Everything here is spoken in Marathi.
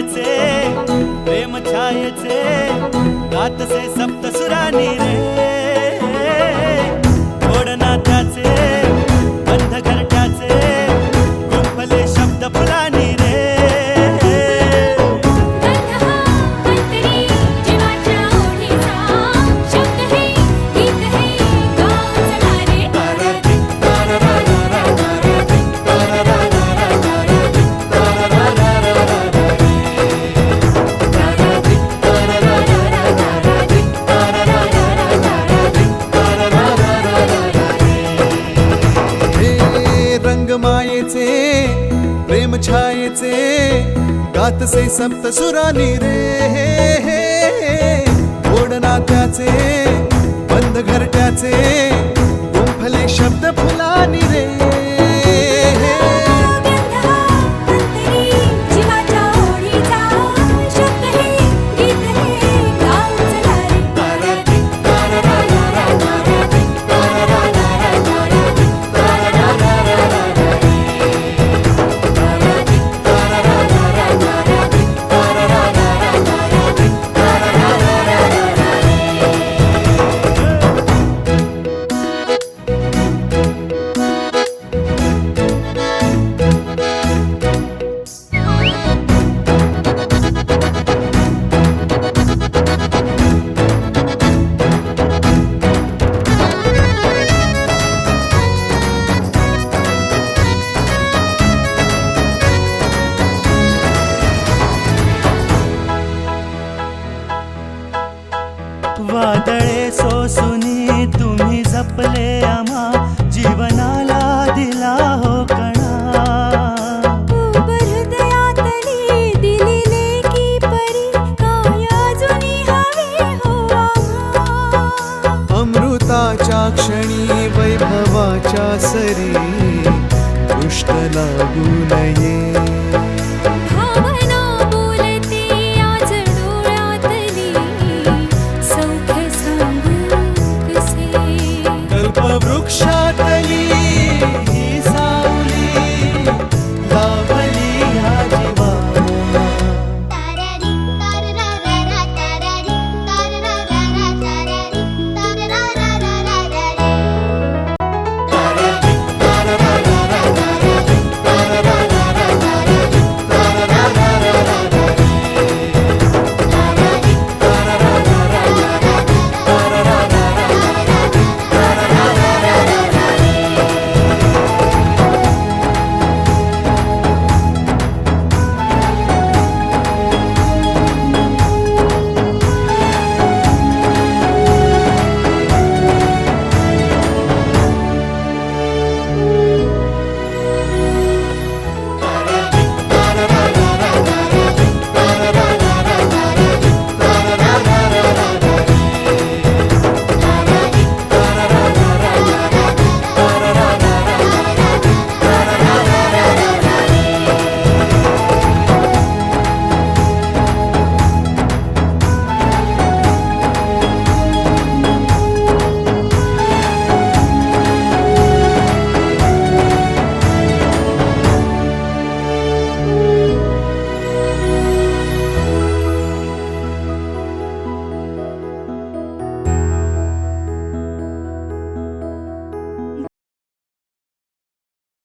छायेचे प्रेम छायेचे गातसे सप्त सुरानी रे। प्रेम छायेचे गातसे संत सुरानी रे गोड नात्याचे वादळे सोसुनी तुम्ही जपले आम्हा जीवनाला दिला हो कणा. हृदयातली परी काय हवे हो अमृताच्या क्षणी वैभवाच्या सरी दृष्ट लागू नये.